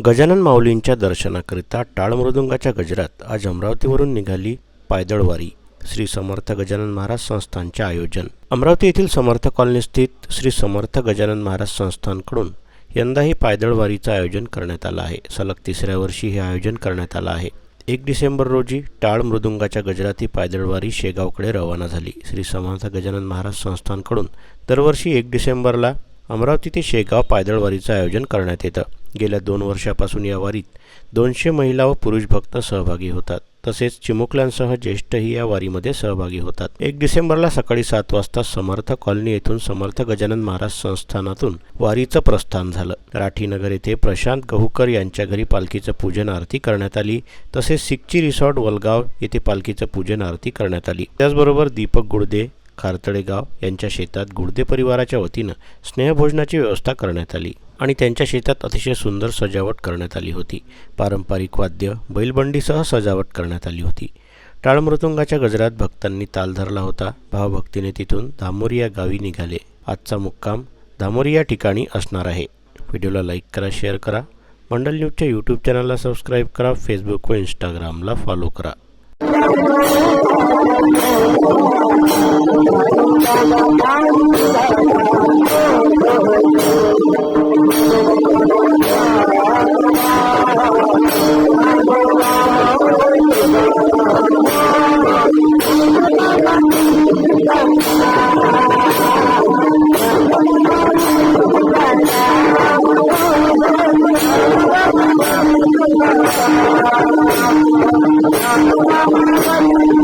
गजानन माऊलींच्या दर्शनाकरिता टाळमृदुंगाच्या गजरात आज अमरावतीवरून निघाली पायदळवारी. श्री समर्थ गजानन महाराज संस्थानचे आयोजन. अमरावती येथील समर्थ कॉलनी स्थित श्री समर्थ गजानन महाराज संस्थानकडून यंदाही पायदळवारीचं आयोजन करण्यात आलं आहे. सलग तिसऱ्या वर्षी हे आयोजन करण्यात आलं आहे. एक डिसेंबर रोजी टाळ मृदुंगाच्या गजराती पायदळवारी शेगावकडे रवाना झाली. श्री समर्थ गजानन महाराज संस्थानकडून दरवर्षी एक डिसेंबरला अमरावती ते शेगाव पायदळवारीचं आयोजन करण्यात येतं. गेल्या दोन वर्षापासून या वारीत दोनशे महिला व पुरुष भक्त सहभागी होतात. तसेच चिमुकल्यांसह ज्येष्ठही या वारीमध्ये सहभागी होतात. एक डिसेंबरला सकाळी सात वाजता समर्थ कॉलनी येथून समर्थ गजानन महाराज संस्थानातून वारीचं प्रस्थान झालं. राठीनगर येथे प्रशांत गहुकर यांच्या घरी पालखीचं पूजन आरती करण्यात आली. तसेच सिक्ची रिसॉर्ट वलगाव येथे पालखीचं पूजन आरती करण्यात आली. त्याचबरोबर दीपक गुडदे खारतळेगाव यांच्या शेतात गुडदे परिवाराच्या वतीनं स्नेहभोजनाची व्यवस्था करण्यात आली आणि त्यांच्या शेतात अतिशय सुंदर सजावट करण्यात आली होती. पारंपरिक वाद्य बैलबंडीसह सजावट करण्यात आली होती. टाळमृतुंगाच्या गजरात भक्तांनी ताल धरला होता. भावभक्तीने तिथून धामोरी या गावी निघाले. आजचा मुक्काम धामोरी या ठिकाणी असणार आहे. व्हिडिओला लाईक करा शेअर करा. मंडल न्यूजच्या यूट्यूब चॅनलला सबस्क्राईब करा. फेसबुक व इंस्टाग्रामला फॉलो करा. I'm not going to be able to do that. I'm not going to be able to Thank you.